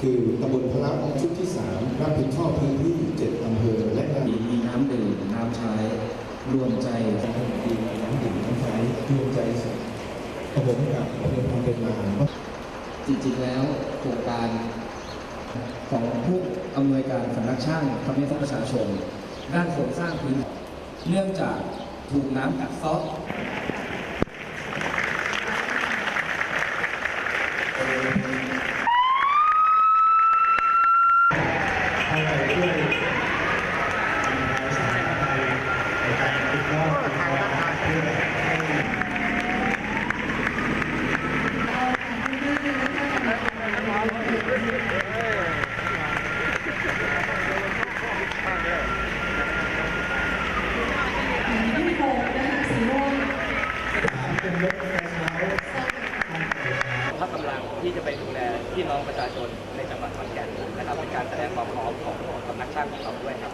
คือตำบลพะลับชุดที่ 3 รับผิดชอบพื้นที่ 7 อำเภอ และการมีน้ำดื่มน้ำใช้ รวมใจน้ำดื่มน้ำดื่มน้ำใช้รวมใจระบบกับเพื่องความเป็นมาจริงๆแล้วโครงการของผู้อำนวยการสำนักช่างทำให้ประชาชน ด้านโครงสร้างพื้นเนื่องจากถูกน้ำกัดเซาะ เอาไปด้วยสายไทยในการติดรอบติดรอบเพื่อให้ที่โบกนะคะสีม่วงเป็นรถไฟเช้าภาคกำลังที่จะไปดูแลพี่น้องประชาชนใน หวัดขอนแก่นนะครับเป็นการแสดงความพร้อมของสำนักช่างของเราด้วยครับ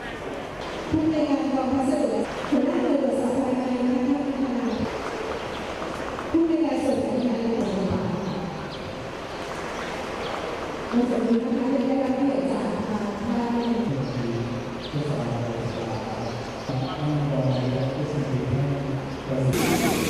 ผู้ในการกองพัสดุหัวหน้าหน่วยตรวจสอบภายในนะคะท่านประธานผู้ในการส่วนราชการในจังหวัดนอกจากนี้นะคะยังได้รับเกียรติจากทางท่านที่สอนเราสามารถรองและที่สนิทให้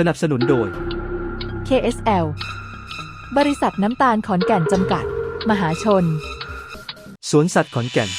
สนับสนุนโดย KSL บริษัทน้ำตาลขอนแก่นจำกัด มหาชน สวนสัตว์ขอนแก่น